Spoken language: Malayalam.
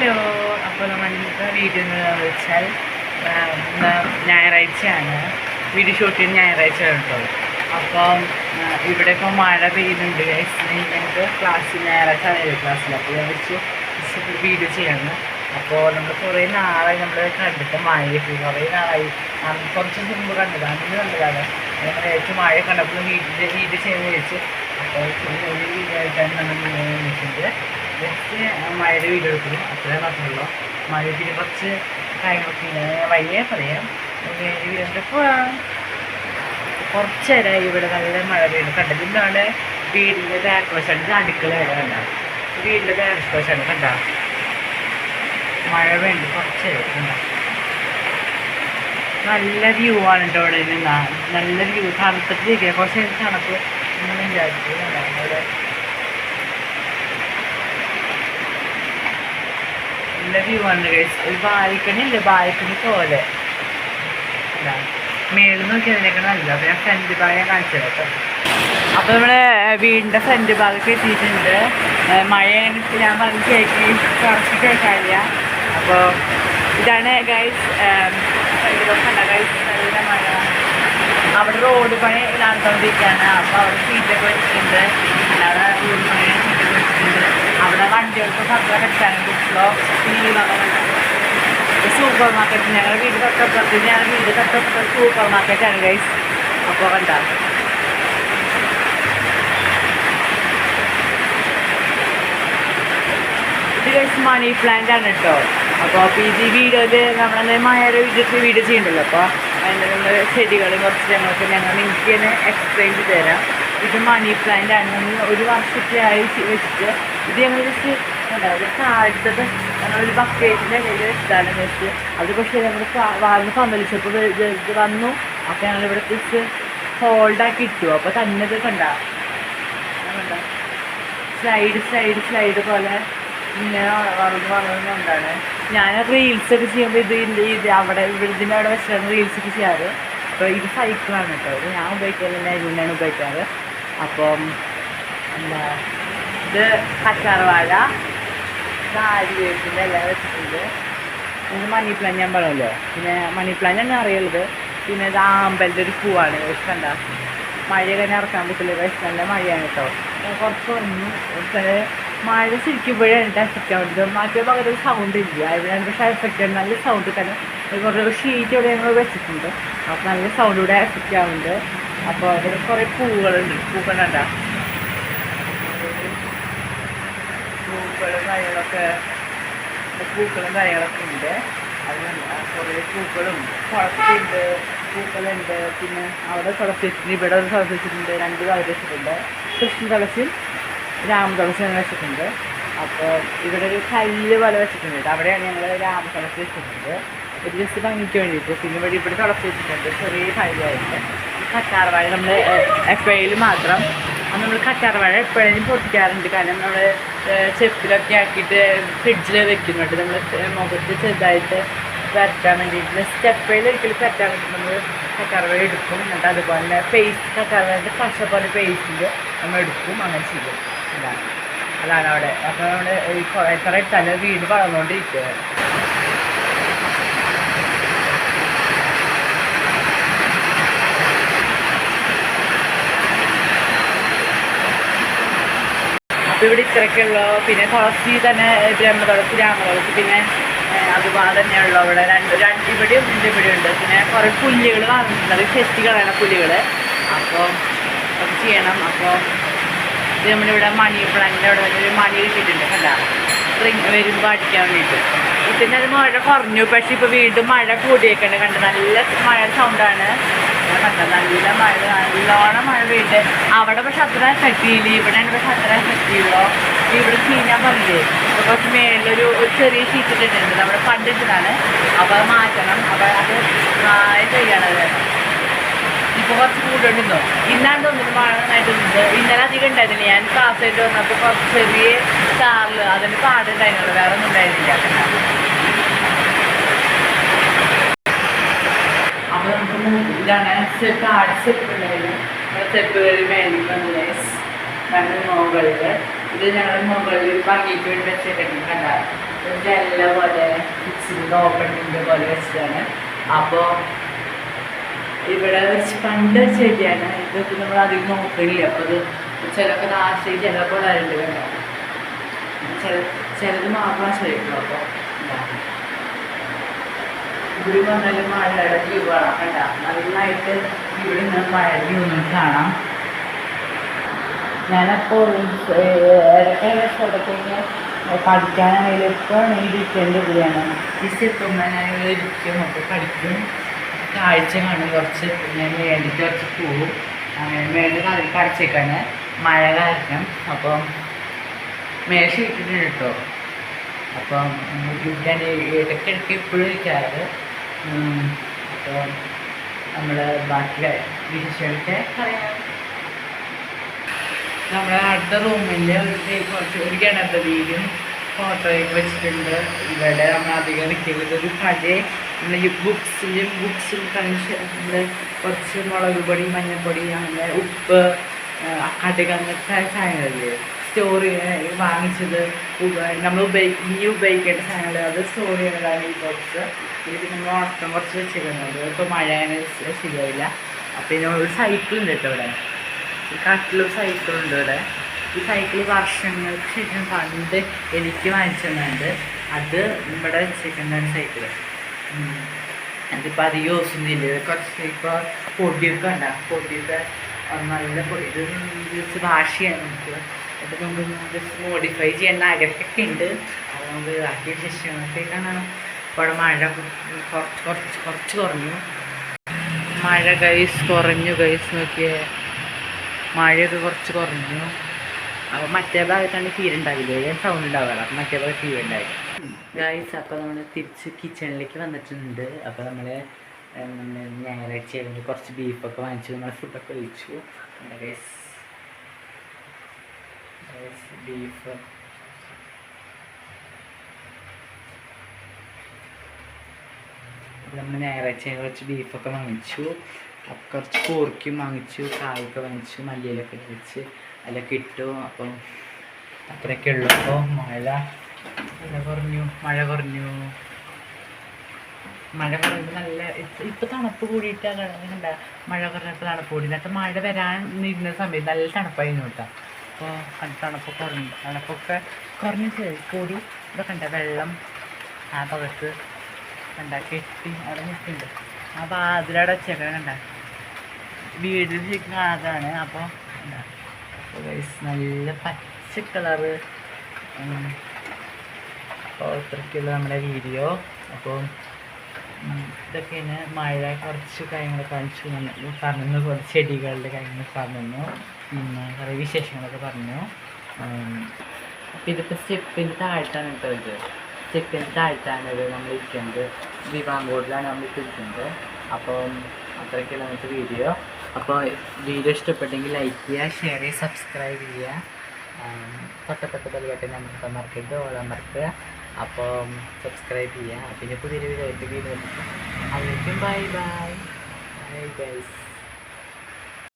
ഹലോ അപ്പോൾ നമ്മൾ ഇന്നത്തെ വീഡിയോ എന്ന് വെച്ചാൽ ഇന്ന് ഞായറാഴ്ചയാണ്. വീഡിയോ ഷൂട്ട് ചെയ്യുന്ന ഞായറാഴ്ച കേട്ടോ. അപ്പം ഇവിടെ ഇപ്പോൾ മഴ പെയ്യുന്നുണ്ട് ഞങ്ങൾക്ക് ക്ലാസ്സിൽ ഞായറാഴ്ച ആയിരുന്നു ക്ലാസ്സിൽ അപ്പോൾ ഞാൻ വെച്ച് വീഡിയോ ചെയ്യാണ്. അപ്പോൾ നമ്മൾ കുറേ നാളായി നമ്മൾ കണ്ടിട്ട് മഴയൊക്കെ. കുറേ നാളായി. കുറച്ച് മുമ്പ് കണ്ടതാണ്. അന്ന് കണ്ടതാണ്. ഞങ്ങൾ ഏറ്റവും മഴ കണ്ടപ്പോൾ വീട്ടിൽ വീഡിയോ ചെയ്യുന്ന വെച്ച് ആയിട്ടാണ് നമ്മൾ വിളിക്കുന്നത് ജസ്റ്റ് മഴയുടെ വീഡിയോ എടുക്കുന്നു അത്രേ പറഞ്ഞുള്ളൂ മഴ പിന്നെ കുറച്ച് കാര്യങ്ങളൊക്കെ വയ്യേ പറയാം വീടിന്റെ പോവാം കുറച്ച് നേരമായി ഇവിടെ നല്ല മഴ പെയ്യുന്നു കണ്ടത് ഇന്നാണ് വീടിന്റെ ബാക്ക് വശമാണ് ഇത് അടുക്കള വരെ കണ്ട വീടിന്റെ ബാക്ക് വശമാണ് കണ്ട മഴ വേണ്ട കുറച്ച് നേരം കണ്ട നല്ല വ്യൂ ആണ് കേട്ടോ ഇവിടെ നിന്നാ നല്ല വ്യൂ തണുപ്പത്തിരിക്കുക കുറച്ച് നേരം തണുപ്പ് കണ്ടോ ഇവിടെ നല്ല പോലെ. ഞാൻ ഫ്രണ്ട് ഭാഗം കാണിച്ചത് അപ്പൊ നമ്മൾ വീടിന്റെ ഫ്രണ്ട് ഭാഗത്ത് എത്തിയിട്ടുണ്ട്. മഴ ഞാൻ പറഞ്ഞ് കേക്ക് കുറച്ച് കേൾക്കാനില്ല അപ്പോൾ ഇതാണ് ഗൈസ് കണ്ട? ഗൈസ് നല്ല മഴ അവിടെ റോഡ് പണി നടന്നുകൊണ്ടിരിക്കുകയാണ്. അപ്പോൾ അവിടെ സീറ്റൊക്കെ വെച്ചിട്ടുണ്ട്. അവിടെ റോഡ് പണി സീറ്റൊക്കെ വെച്ചിട്ടുണ്ട്. അവിടെ വണ്ടികൾക്ക് പത്ര കെട്ടാനും ബുക്സോ സൂപ്പർ മാർക്കറ്റ് ഞങ്ങളുടെ വീട് തൊട്ടപ്പുറത്ത് ഞങ്ങളുടെ വീട് തൊട്ടപ്പുറത്ത് സൂപ്പർ മാർക്കറ്റാണ് ഗൈസ് അപ്പോൾ കണ്ട? ഇത് ഗൈസ് മണി പ്ലാന്റ് ആണ് കേട്ടോ അപ്പോൾ അപ്പോൾ ഇത് വീഡിയോയിൽ നമ്മളെ മഴയുടെ വീഡിയോ വീഡിയോ ചെയ്യണ്ടല്ലോ. അപ്പോൾ അതിന്റെ നമ്മൾ ചെടികളും കുറച്ച് ഞങ്ങൾക്ക് ഞങ്ങൾ നിങ്ങൾക്ക് തന്നെ എക്സ്പ്ലെയിൻ ചെയ്ത് തരാം. ഇത് മണി പ്ലാന്റ് ആണ്. ഒരു വർഷത്തെയായി ആയി വെച്ചിട്ട് ഇത് ഞങ്ങൾ എന്താ ഒരു താഴത്തത് ഞങ്ങളൊരു ബക്കേറ്റിന്റെ കയ്യിൽ വെച്ചിട്ടാണ് വെച്ച്. അത് പക്ഷേ ഞങ്ങൾ വാങ്ങി പന്തലിച്ചപ്പോൾ ഇത് വന്നു. അപ്പോൾ ഞങ്ങൾ ഇവിടെ ജസ്റ്റ് ഹോൾഡാക്കി ഇട്ടു. അപ്പോൾ തന്നെ ഇത് കണ്ട. സ്ലൈഡ് സ്ലൈഡ് സ്ലൈഡ് പോലെ ഇങ്ങനെ വളർന്ന് വളർന്നുകൊണ്ടാണ് ഞാൻ റീൽസ് ഒക്കെ ചെയ്യുമ്പോൾ ഇത് ഇല്ല ഇത് അവിടെ ഇവിടുത്തെ അവിടെ വെച്ചിട്ടാണ് റീൽസ് ഒക്കെ ചെയ്യാറ്. അപ്പോൾ ഇത് സൈക്കിളാണ് കേട്ടോ ഞാൻ ഉപയോഗിക്കാറില്ല ഇതിനാണ് ഉപയോഗിക്കാറ്. അപ്പം എന്താ ഇത് കച്ചാർവാഴ ഉപയോഗിക്കുന്നത് എല്ലാം വെച്ചിട്ടുണ്ട്. ഇത് മണി പ്ലാൻ ഞാൻ പറഞ്ഞല്ലോ? പിന്നെ മണി പ്ലാൻ തന്നെ അറിയുള്ളത് പിന്നെ ഇത് ആമ്പലിന്റെ ഒരു പൂവാണ്. കണ്ട? മഴ തന്നെ ഇറക്കാൻ പറ്റില്ല. നല്ല മഴയാണ് കേട്ടോ കുറച്ച് പക്ഷേ മഴ ശരിക്കും എന്റെ എഫക്റ്റ് ആവുന്നത് മറ്റേ പകരം സൗണ്ട് ഇല്ല. ഇവിടെയാണ് പക്ഷേ എഫക്റ്റ് ആണ് നല്ല സൗണ്ട് തന്നെ കുറേ ഷീറ്റ് ഇവിടെ ഞങ്ങൾ വെച്ചിട്ടുണ്ട്. അപ്പോൾ നല്ല സൗണ്ട് ഇവിടെ എഫക്റ്റ് ആവുന്നുണ്ട്. അപ്പോൾ അതിൽ കുറേ പൂവുകളുണ്ട് പൂക്കളുണ്ടാ? പൂക്കളും കാര്യങ്ങളൊക്കെ പൂക്കളും കാര്യങ്ങളൊക്കെ ഉണ്ട്. അതിനല്ല കുറേ പൂക്കളും തുളസിയുണ്ട് പൂക്കളുണ്ട്. പിന്നെ അവിടെ തുളസി വെച്ചിട്ടുണ്ട് ഇവിടെ ഒരു തുളസി വെച്ചിട്ടുണ്ട്. രണ്ട് തുളസി വെച്ചിട്ടുണ്ട്. കൃഷ്ണ തുളസിയും രാമ തുളസി അങ്ങനെ വെച്ചിട്ടുണ്ട്. അപ്പോൾ ഇവിടെ ഒരു കല്ല് പോലെ വെച്ചിട്ടുണ്ട്. അവിടെയാണ് ഞങ്ങൾ രാമതുളസി വെച്ചിട്ടുണ്ട്. ഒരു ജസ്റ്റ് ഭംഗിക്ക് വേണ്ടിയിട്ട്. പിന്നെ ഇവിടെ ഇവിടെ തുളസി വെച്ചിട്ടുണ്ട്. ചെറിയ കല്ലായിട്ട് കറ്റാർവാഴ നമ്മൾ എപ്പോഴും മാത്രം നമ്മൾ കറ്റാർവാഴ എപ്പോഴും പൊട്ടിക്കാറുണ്ട്. കാരണം നമ്മൾ ചെപ്പിലൊക്കെ ആക്കിയിട്ട് ഫ്രിഡ്ജിൽ വെക്കുന്നുണ്ട്. നമ്മൾ മുഖത്ത് ചെറുതായിട്ട് വരട്ടാൻ വേണ്ടിയിട്ട്. സ്റ്റെപ്പയിൽ ഒരിക്കലും വരട്ടാൻ വേണ്ടി നമ്മൾ കറ്റാർവാഴ എടുക്കും. എന്നിട്ട് അതുപോലെ പേസ്റ്റ് കറ്റാർവാഴന്റെ പശ പോലെ പേസ്റ്റിൽ നമ്മൾ എടുക്കും. അങ്ങനെ ചെയ്യും. അതാണ് അവിടെ. അപ്പോൾ നമ്മൾ എത്ര ഇട്ടാലും വീട് വളർന്നുകൊണ്ടിരിക്കുകയാണ് അപ്പോൾ ഇവിടെ ഇത്രയൊക്കെയുള്ളൂ പിന്നെ തുളസി തന്നെ ബ്രഹ്മ തുളസി രാമ തുളസി പിന്നെ അതുപോലെ തന്നെയുള്ള ഇവിടെ രണ്ട് രണ്ട് ഇവിടെയും ഉണ്ട് ഇവിടെ ഉണ്ട്. പിന്നെ കുറേ പുല്ലുകൾ വാങ്ങിയിട്ടുണ്ട് ചെത്തി കളയണ പുല്ലുകൾ അപ്പോൾ അത് ചെയ്യണം. അപ്പോൾ ഇത് നമ്മളിവിടെ മണി പ്ലാന്റിന്റെ അവിടെ ഒരു മണി കിട്ടിയിട്ടുണ്ട് കണ്ട? സ്പ്രിങ് വരുമ്പോൾ അടിക്കാൻ വേണ്ടിയിട്ട്. പിന്നെ അത് മഴ കുറഞ്ഞു പക്ഷേ ഇപ്പോൾ വീണ്ടും മഴ കൂടിയേക്കണ്ട് കണ്ട്. നല്ല മഴ സൗണ്ടാണ് കണ്ട നല്ല മഴ നല്ലോണം മഴ വീണ്ട് അവിടെ പക്ഷെ അത്ര ചെയ്യില്ല ഇവിടെയാണ് പക്ഷെ അത്ര ചെയ്യുള്ളൂ ഇവിടെ ചീഞ്ഞാൽ അപ്പോൾ കുറച്ച് മേളിലൊരു ഒരു ചെറിയ ഷീറ്റിട്ടുണ്ട് നമ്മുടെ പണ്ടിട്ടതാണ് അപ്പോൾ മാറ്റണം. അപ്പോൾ അത് ചെയ്യണത് കുറച്ച് കൂടുതലുണ്ടോ ഇന്നാണ്ടോ നന്നായിട്ടുണ്ട് ഇന്നലെ അധികം ഉണ്ടായിരുന്നില്ല. ഞാൻ ക്ലാസ് ആയിട്ട് വന്നപ്പോൾ കുറച്ച് ചെറിയ കാറിൽ അതിന് പാടുണ്ടായിരുന്നുള്ളൂ വേറെ ഒന്നും ഉണ്ടായിരുന്നില്ല. അപ്പൊ നമുക്ക് ഇതാണ് സ്റ്റെപ്പ് ആട് കയറി മേലിൽ വന്നു ഞങ്ങൾ മുകളിൽ ഇത് ഞങ്ങൾ മുകളിൽ ഭംഗിക്ക് വേണ്ടി വെച്ചിട്ടുണ്ട് കണ്ട? ജനല പോലെ കിച്ചണിന്റെ ഓപ്പണിന്റെ പോലെ വെച്ചതാണ് അപ്പോൾ ഇവിടെ വെച്ച് പണ്ട് ചെടിയാണ് ഇതൊക്കെ നമ്മൾ അധികം നോക്കണില്ല അപ്പോൾ ഇത് ചിലപ്പോൾ നാശം ചിലപ്പോൾ ഇടാറുണ്ട് കണ്ടോ? ചില ചിലത് മാത്രം ശരിക്കും അപ്പോൾ ഇവിടെ വന്നാലും മഴയുടെ വ്യൂ കാണാം നന്നായിട്ട് ഇവിടെ നിന്ന് മഴ വ്യൂ കാണാം. സ്ഥലത്തേക്ക് പഠിക്കാനാണെങ്കിലും എപ്പോഴാണെങ്കിലും ഇരിക്കേണ്ട ഇവിടെയാണ് ഇരിക്കും അപ്പോൾ പഠിക്കും. കാഴ്ച കാണും. കുറച്ച് ഞാൻ വേണ്ടിട്ട് കുറച്ച് പോവും. അങ്ങനെ വേണ്ടി കടച്ചേക്കാണ്. മഴ കാരണം അപ്പം മേശ ഇട്ടിട്ടുണ്ട് കേട്ടോ. അപ്പം ഞാൻ ഇടയ്ക്കിടയ്ക്ക് ഇപ്പോഴും ഇരിക്കാറ്. അപ്പോൾ നമ്മൾ ബാക്കി വിശേഷമൊക്കെ പറയാം. നമ്മുടെ അടുത്ത റൂമിൽ ഒരു കുറച്ച് ഒരു കിണറ്റടിയിലും ഫോട്ടോയൊക്കെ വെച്ചിട്ടുണ്ട്. ഇവിടെ നമ്മൾ അധികം നിൽക്കുന്നത് ഒരു പഴയ നമ്മുടെ ബുക്സിലും ബുക്സും നമ്മൾ കുറച്ച് മുളക് പൊടി മഞ്ഞൾപ്പൊടി അങ്ങനെ ഉപ്പ് കടുക് അങ്ങനത്തെ സാധനങ്ങളില്ലേ? സ്റ്റോർ വാങ്ങിച്ചത് നമ്മൾ ഉപയോഗിക്കും ഇനി ഉപയോഗിക്കേണ്ട സാധനങ്ങൾ അത് സ്റ്റോർ ചെയ്യുന്നതാണ് ഈ ബോക്സ്. ഇത് നമ്മൾ ഉണക്കം കുറച്ച് വെച്ചിരിക്കുന്നത് ഇപ്പോൾ മഴ ശരിയായില്ല. അപ്പോൾ പിന്നെ ഒരു സൈക്കിൾ ഉണ്ട് കേട്ടോ ഇവിടെ. കാട്ടിലൊരു കട്ടിലും സൈക്കിളുണ്ട് ഇവിടെ. ഈ സൈക്കിൾ വർഷങ്ങൾക്ക് ശേഷം പണ്ട് എനിക്ക് വാങ്ങിച്ചിട്ടുണ്ട് അത്. ഇവിടെ വെച്ചേക്കുന്നതാണ് സൈക്കിൾ. അതിപ്പോൾ അത് യൂസ് ചെയ്യുന്നില്ല ഇത് കുറച്ച് ഇപ്പോൾ പൊടിയൊക്കെ ഉണ്ടാകും പൊടിയൊക്കെ നല്ല പൊടി ഇത് ജസ്റ്റ് നമുക്ക് അത് നമുക്ക് മോഡിഫൈ ചെയ്യുന്ന ആഗ്രഹമൊക്കെ ഉണ്ട് അത് നമുക്ക് ബാക്കി ശേഷത്തേക്കാണ് ഇപ്പോൾ മഴ കുറച്ച് കുറച്ച് കുറച്ച് കുറഞ്ഞു മഴ ഗൈസ് കുറഞ്ഞു ഗൈസ് നോക്കിയേ മഴയൊക്കെ കുറച്ച് കുറഞ്ഞു അപ്പോൾ ഭാഗത്താണ് തീരെ ഉണ്ടാവില്ല സൗണ്ട് ഉണ്ടാവുക അപ്പം ഭാഗത്ത് തീരെ ഉണ്ടാവില്ല അപ്പോൾ നമ്മൾ തിരിച്ച് കിച്ചണിലേക്ക് വന്നിട്ടുണ്ട്. അപ്പോൾ നമ്മൾ ഞായറാഴ്ച ആയതുകൊണ്ട് കുറച്ച് ബീഫൊക്കെ വാങ്ങിച്ചു. നമ്മൾ ഫുഡൊക്കെ കഴിച്ചു. ബീഫ് നമ്മൾ ഞായറാഴ്ച കുറച്ച് ബീഫൊക്കെ വാങ്ങിച്ചു. കുറച്ച് കൂർക്കും വാങ്ങിച്ചു കായൊക്കെ വാങ്ങിച്ചു മല്ലിയിലൊക്കെ വെച്ച്. അതിലൊക്കെ ഇട്ടു അപ്പം അത്രയൊക്കെ ഉള്ളൂ. അപ്പോൾ മഴ. മഴ കുറഞ്ഞു. മഴ കുറഞ്ഞു. മഴ കുറഞ്ഞപ്പോൾ നല്ല ഇപ്പം തണുപ്പ് കൂടിയിട്ടാണ്. കണ്ട മഴ കുറഞ്ഞപ്പോൾ തണുപ്പ് കൂടി എന്നിട്ട് മഴ വരാൻ നിന്ന സമയത്ത് നല്ല തണുപ്പായിരുന്നു കേട്ടോ. അപ്പോൾ തണുപ്പ് കുറഞ്ഞു. തണുപ്പൊക്കെ കുറഞ്ഞ് കൂടി. ഇവിടെ കണ്ട വെള്ളം ആ ഭാഗത്ത് കണ്ട കെട്ടി അവിടെ നിൽക്കുന്നുണ്ട്. ആ അതിലവിടെ വെച്ചേക്കാൻ കണ്ട. വീടിൽ ശരിക്കും അതാണ് അപ്പോൾ എന്താ നല്ല പച്ച കളറ് അപ്പോൾ ഇത്രയ്ക്കുള്ള നമ്മുടെ വീഡിയോ അപ്പോൾ ഇതൊക്കെയാണ് മഴ കുറച്ച് കാര്യങ്ങൾ കാണിച്ചു പറഞ്ഞു കുറച്ച് ചെടികളുടെ കാര്യങ്ങൾ പറഞ്ഞു പിന്നെ കുറേ വിശേഷങ്ങളൊക്കെ പറഞ്ഞു. അപ്പോൾ ഇതിപ്പോൾ സ്റ്റെപ്പിന്റെ താഴ്ത്താണ് കേട്ടോ ഇത്. സ്റ്റെപ്പിന്റെ താഴ്ത്താണ് ഇത് നമ്മൾ ഇരിക്കുന്നത്. ദിവാങ്കോടിലാണ് നമ്മൾ ഇരിക്കുന്നത് അപ്പം അത്രയ്ക്കുള്ള വീഡിയോ അപ്പോൾ വീഡിയോ ഇഷ്ടപ്പെട്ടെങ്കിൽ ലൈക്ക് ചെയ്യുക ഷെയർ ചെയ്യുക സബ്സ്ക്രൈബ് ചെയ്യുക. തൊട്ടപ്പെട്ട ബെൽബട്ടൻ നമുക്ക് മറക്കരുത് ഓളം മറക്കുക അപ്പോൾ സബ്സ്ക്രൈബ് ചെയ്യുക. പിന്നെ പുതിയൊരു വീഡിയോ വീഡിയോ അതിലേക്കും ബൈ ബൈ ബൈ ഗൈസ്